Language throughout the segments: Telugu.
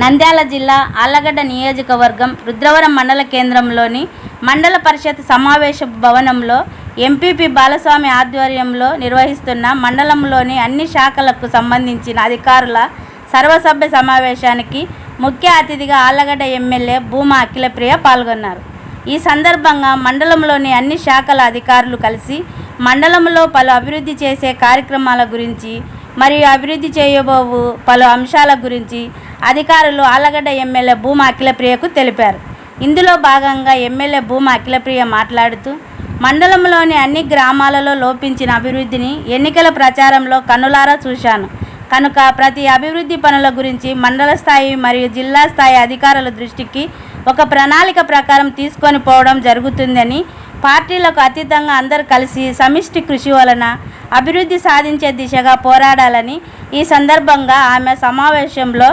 నంద్యాల జిల్లా ఆళ్ళగడ్డ నియోజకవర్గం రుద్రవరం మండల కేంద్రంలోని మండల పరిషత్ సమావేశ భవనంలో ఎంపీపీ బాలస్వామి ఆధ్వర్యంలో నిర్వహిస్తున్న మండలంలోని అన్ని శాఖలకు సంబంధించిన అధికారుల సర్వసభ్య సమావేశానికి ముఖ్య అతిథిగా ఆళ్ళగడ్డ ఎమ్మెల్యే భూమా అఖిలప్రియ పాల్గొన్నారు. ఈ సందర్భంగా మండలంలోని అన్ని శాఖల అధికారులు కలిసి మండలంలో పలు అభివృద్ధి చేసే కార్యక్రమాల గురించి మరియు అభివృద్ధి చేయబోవు పలు అంశాల గురించి అధికారులు ఆళ్ళగడ్డ ఎమ్మెల్యే భూమా అఖిలప్రియకు తెలిపారు. ఇందులో భాగంగా ఎమ్మెల్యే భూమా అఖిలప్రియ మాట్లాడుతూ మండలంలోని అన్ని గ్రామాలలో లోపించిన అభివృద్ధిని ఎన్నికల ప్రచారంలో కన్నులారా చూశాను. కనుక ప్రతి అభివృద్ధి పనుల గురించి మండల స్థాయి మరియు జిల్లా స్థాయి అధికారుల దృష్టికి ఒక ప్రణాళిక ప్రకారం తీసుకొని పోవడం జరుగుతుందని పార్టీలకు అతీతంగా అందరూ కలిసి సమిష్టి కృషి వలన అభివృద్ధి సాధించే దిశగా పోరాడాలని ఈ సందర్భంగా ఆమె సమావేశంలో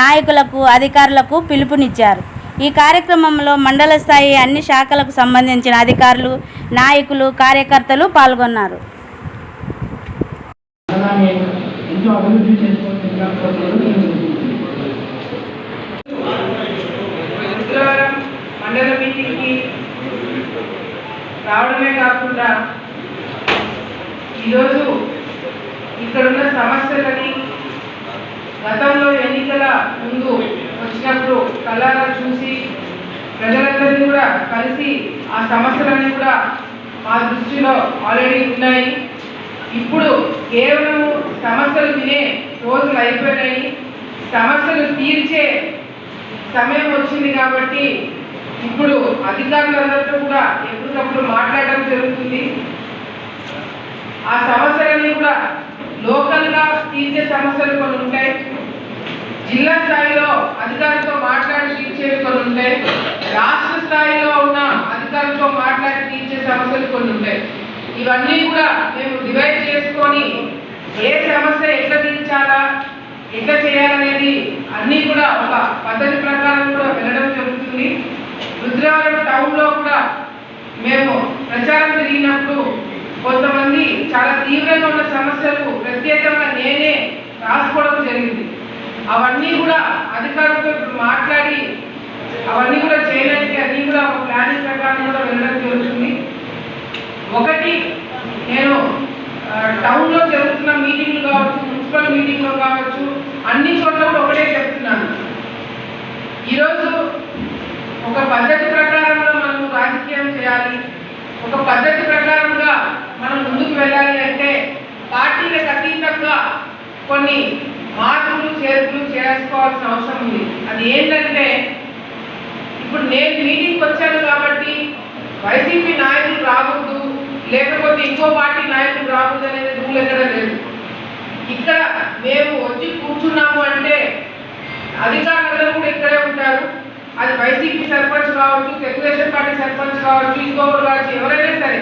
నాయకులకు అధికారులకు పిలుపునిచ్చారు. ఈ కార్యక్రమంలో మండల స్థాయి అన్ని శాఖలకు సంబంధించిన అధికారులు నాయకులు కార్యకర్తలు పాల్గొన్నారు. మండల మీటింగ్కి రావడమే కాకుండా ఈరోజు ఇక్కడున్న సమస్యలని గతంలో ఎన్నికల ముందు వచ్చినప్పుడు కళ్ళారా చూసి ప్రజలందరినీ కూడా కలిసి ఆ సమస్యలన్నీ కూడా మా దృష్టిలో ఆల్రెడీ ఉన్నాయి. ఇప్పుడు కేవలం సమస్యలు వినే రోజులు అయిపోయినాయి. సమస్యలు తీర్చే సమయం వచ్చింది కాబట్టి ఇప్పుడు అధికారులందరితో కూడా ఎప్పుడు మాట్లాడడం జరుగుతుంది ఆ సమస్యలన్నీ కూడా లోకల్గా తీర్చే సమస్యలు కొన్ని ఉంటాయి. జిల్లా స్థాయిలో అధికారులతో మాట్లాడి తీర్చేవి కొన్ని ఉంటాయి. రాష్ట్ర స్థాయిలో ఉన్న అధికారులతో మాట్లాడి తీర్చే సమస్యలు కొన్ని ఉంటాయి. ఇవన్నీ కూడా మేము డివైడ్ చేసుకొని ఏ సమస్య ఎట్లా తీర్చాలా ఎట్లా చేయాలనేది అన్నీ కూడా ఒక పద్ధతి ప్రకారం కూడా వెళ్ళడం జరుగుతుంది. రుద్రవరం టౌన్లో కూడా మేము ప్రచారం జరిగినప్పుడు కొంతమంది చాలా తీవ్రంగా ఉన్న సమస్యలు ప్రత్యేకంగా నేనే రాసుకోవడం జరిగింది. అవన్నీ కూడా అధికారులతో ఇప్పుడు మాట్లాడి అవన్నీ కూడా చేయడానికి అన్నీ కూడా ఒక ప్లానింగ్ ప్రకారం కూడా వెళ్ళడం జరుగుతుంది ఒకటి నేను ఆ, టౌన్లో జరుగుతున్న మీటింగ్లు కావచ్చు మున్సిపల్ మీటింగ్లో కావచ్చు అన్ని చోట్ల కూడా ఒకటే చెప్తున్నాను ఈరోజు ఒక పద్ధతి ప్రకారంలో మనం రాజకీయం చేయాలి ఒక పద్ధతి ప్రకారంగా మనం ముందుకు వెళ్ళాలి అంటే పార్టీలకు అతీతంగా కొన్ని మార్పులు చేర్పులు చేసుకోవాల్సిన అవసరం ఉంది. అది ఏంటంటే ఇప్పుడు నేను మీటింగ్కి వచ్చాను కాబట్టి వైసీపీ నాయకులు రాకూడదు లేకపోతే ఇంకో పార్టీ నాయకులు రాకూడదు అనేది రూల్ ఎక్కడ లేదు. ఇక్కడ మేము వచ్చి కూర్చున్నాము అంటే అధికారులందరూ కూడా ఇక్కడే ఉంటారు. అది వైసీపీ సర్పంచ్ కావచ్చు తెలుగుదేశం పార్టీ సర్పంచ్ కావచ్చు ఇంకొకరు కావచ్చు ఎవరైనా సరే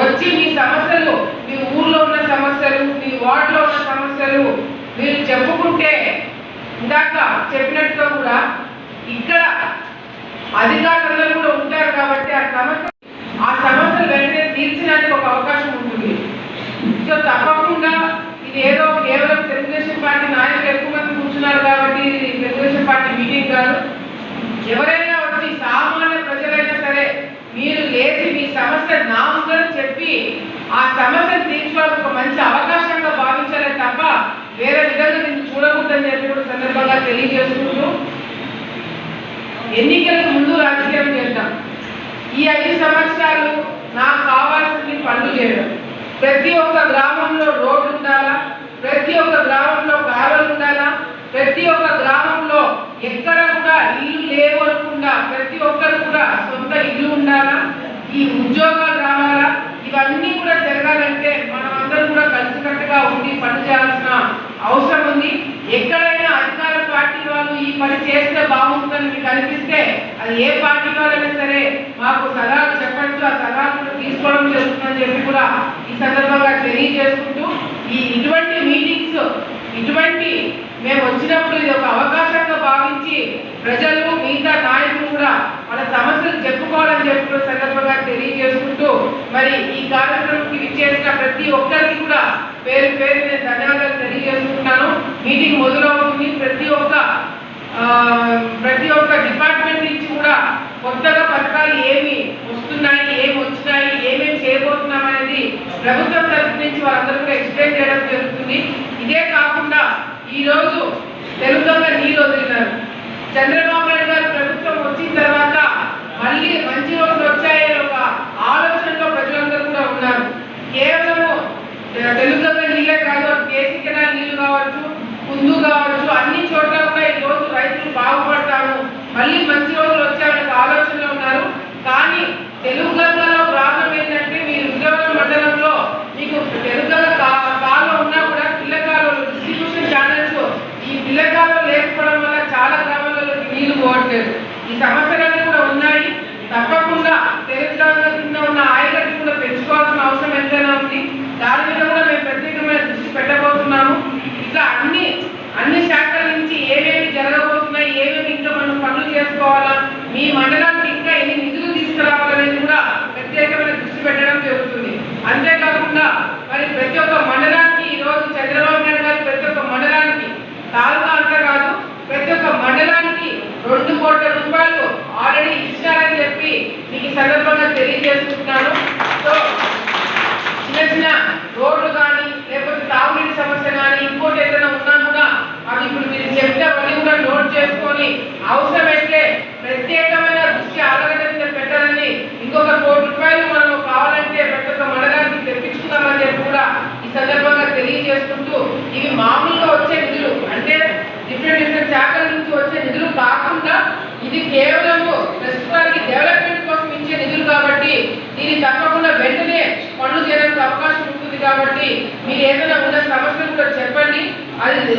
వచ్చి మీ సమస్యలు మీ ఊర్లో ఉన్న సమస్యలు మీ వార్డులో ఉన్న సమస్యలు మీరు చెప్పుకుంటే ఇందాక చెప్పినట్టుగా కూడా ఇక్కడ అధికారులందరూ కూడా ఉంటారు కాబట్టి ఆ సమస్య ఆ సమస్యలు వెంటనే తీర్చడానికి ఒక అవకాశం ఉంటుంది సో తప్పకుండా ఇది ఏదో కేవలం తెలుగుదేశం పార్టీ నాయకులు ఎక్కువ మంది కూర్చున్నారు కాబట్టి ఇది తెలుగుదేశం పార్టీ మీటింగ్ కాదు ఎవరైనా వచ్చి సామాన్య ప్రజలైనా సరే మీరు లేచి మీ సమస్య నా ముందర చెప్పి ఆ సమస్యను తీర్చుకోవడానికి ఒక మంచి అవకాశంగా భావించాలే తప్ప వేరే విధంగా దీన్ని చూడకూడదని చెప్పి కూడా సందర్భంగా తెలియజేసుకుంటూ ఎన్నికలకు ముందు రాజకీయం చేద్దాం. ఈ ఐదు సంవత్సరాలు నాకు కావాల్సింది పనులు చేయడం. ప్రతి ఒక్క గ్రామంలో రోడ్డు ఉండాలా? ప్రతి ఒక్క గ్రామంలో కాలువలు ఉండాలా? ప్రతి ఒక్క గ్రామంలో ఎక్కడ కూడా ఇల్లు లేవు ప్రతి ఒక్కరు కూడా సొంత ఇల్లు ఉండాలా? ఈ ఉద్యోగం ఇవన్నీ కూడా జరగాలంటే మనం అందరం కూడా కలిసికట్టుగా ఉండి పని చేయాల్సిన అవసరం ఉంది. ఎక్కడైనా అధికార పార్టీ వాళ్ళు ఈ పని చేస్తే బాగుంటుందని మీకు అనిపిస్తే అది ఏ పార్టీ వాళ్ళైనా సరే మాకు సలహాలు చెప్పచ్చు ఆ సలహాలు కూడా తీసుకోవడం జరుగుతుందని చెప్పి కూడా ఈ సందర్భంగా తెలియజేసుకుంటూ ఈ ఇటువంటి మీటింగ్స్ ఇటువంటి మేము వచ్చినప్పుడు ఇది ఒక అవకాశంగా భావించి ప్రజలు మిగతా నాయకులు కూడా వాళ్ళ సమస్యలు చెప్పుకోవాలని చెప్పి కూడా సందర్భంగా తెలియజేసుకుంటూ మరి ఈ కార్యక్రమంకి విచ్చేసిన ప్రతి ఒక్కరికి కూడా పేరు పేరు నేను ధన్యవాదాలు తెలియజేసుకుంటున్నాను మీటింగ్ మొదలవుతుంది. ప్రతి ఒక్క ప్రతి ఒక్క డిపార్ట్మెంట్ నుంచి కూడా కొత్తగా పథకాలు ఏమి వస్తున్నాయి ఏమి వచ్చినాయి ఏమేమి చేయబోతున్నాం అనేది ప్రభుత్వం తరఫు నుంచి వాళ్ళందరూ కూడా ఎక్స్ప్లెయిన్ చేయడం జరుగుతుంది. ఇదే కాకుండా ఈరోజు తెలుగుగా నీళ్ళు వదిలినారు. చంద్రబాబు నాయుడు గారు ప్రభుత్వం వచ్చిన తర్వాత మళ్ళీ మంచి రోజులు వచ్చాయని ఒక ఆలోచనలో ప్రజలందరూ కూడా ఉన్నారు కేవలము తెలుగులో నీళ్ళే కాదు కేసీ కెనాల్ నీళ్ళు కావచ్చు కుందు కావచ్చు అన్ని చోట్ల కూడా ఈ రోజు రైతులు బాగుపడతాము మళ్ళీ మంచి రోజులు వచ్చాయని ఒక ఆలోచనలో ఉన్నారు కానీ తెలుగు గంగలో ప్రాబ్లం ఏంటంటే మీరు విజయవాడ మండలంలో మీకు తెలుగు గంగ కా- కాలువ ఉన్నా కూడా పిల్లకాలు డిస్ట్రిబ్యూషన్ ఛానల్స్ ఈ పిల్లకాలు లేకపోవడం వల్ల చాలా గ్రామాలలో నీళ్ళు పోవట్లేదు ఈ సమస్యలన్నీ కూడా ఉన్నాయి తప్పకుండా తెలంగాణ కింద ఉన్న ఆయకట్టు కూడా పెంచుకోవాల్సిన అవసరం ఎంతైనా ఉంది దాని మీద కూడా మేము ప్రత్యేకమైన దృష్టి పెట్టబోతున్నాము ఇట్లా అన్ని అన్ని శాఖల నుంచి ఏమేమి జరగబోతున్నాయి ఏమేమి ఇంకా మనం పనులు చేసుకోవాలా మీ మండలానికి ఇంకా ఎన్ని నిధులు తీసుకురావాలనేది కూడా ప్రత్యేకమైన దృష్టి పెట్టడం జరుగుతుంది అంతేకాకుండా మరి ప్రతి ఒక్క మండలానికి ఈ రోజు చంద్రబాబు నాయుడు గారు ప్రతి ఒక్క మండలానికి తాలూకా అంతా కాదు ప్రతి ఒక్క మండలానికి రెండు కోట్ల రూపాయలు ఆల్రెడీ ఇచ్చారని చెప్పి మీకు ఈ సందర్భంగా తెలియజేసుకుంటున్నాను సో చిన్న చిన్న రోడ్లు కానీ లేకపోతే తాగునీటి సమస్య కానీ ఇంకోటి ఏదైనా ఉన్నా కూడా అవి ఇప్పుడు మీరు చెప్తే అవన్నీ కూడా నోట్ చేసుకొని అవసరమైతే ప్రత్యేకమైన దృష్టి ఆలోచన మీద పెట్టాలని ఇంకొక కోటి రూపాయలు మనం కావాలంటే ప్రతి ఒక్క మండలానికి తెప్పించుకుందామని చెప్పి కూడా ఈ సందర్భంగా తెలియజేసుకుంటూ ఇవి మామూలుగా వచ్చే నిధులు అంటే డిఫరెంట్ డిఫరెంట్ శాఖల నుంచి వచ్చే నిధులు కాకుండా ఇది కేవలము ప్రస్తుతానికి డెవలప్మెంట్ కోసం ఇచ్చే నిధులు కాబట్టి దీన్ని తప్పకుండా వెంటనే పనులు చేయడానికి అవకాశం ఉంటుంది కాబట్టి మీరు ఏదైనా ఉన్న సమస్యలు కూడా చెప్పండి. అది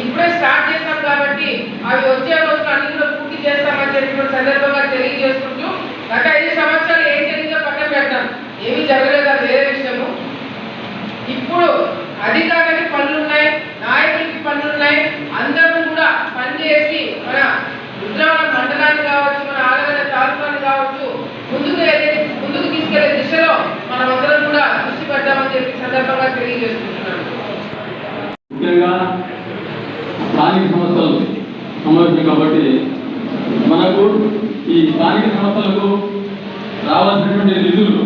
ఇప్పుడే స్టార్ట్ చేస్తాను కాబట్టి అవి వచ్చే రోజులు అన్ని పూర్తి చేస్తామని చెప్పి కూడా సందర్భంగా తెలియజేసుకుంటూ గత ఐదు సంవత్సరాలు ఏం జరిగిందో పక్కన పెడతాం ఏమీ జరగలేదు అది వేరే విషయము ఇప్పుడు అధికారులకి పనులు ఉన్నాయి నాయకులకి పనులు ఉన్నాయి అందరూ కూడా పనిచేసి మన రుద్రవరం మండలాన్ని కావచ్చు మన ఆలగడ్డ తాలూకాన్ని కావచ్చు ముందుకు వెళ్ళే ముందుకు తీసుకెళ్ళే దిశలో మనం అందరం కూడా దృష్టి పెట్టామని చెప్పి ఈ సందర్భంగా తెలియజేసుకుంటున్నాను ముఖ్యంగా స్థానిక సంస్థలు సమావేశం కాబట్టి మనకు ఈ స్థానిక సంస్థలకు రావాల్సినటువంటి నిధులు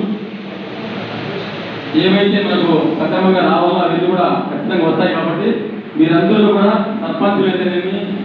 ఏవైతే మనకు సక్రమంగా రావాలో అవి కూడా ఖచ్చితంగా వస్తాయి కాబట్టి మీరందరూ కూడా సర్పంచులు అయితేనేమి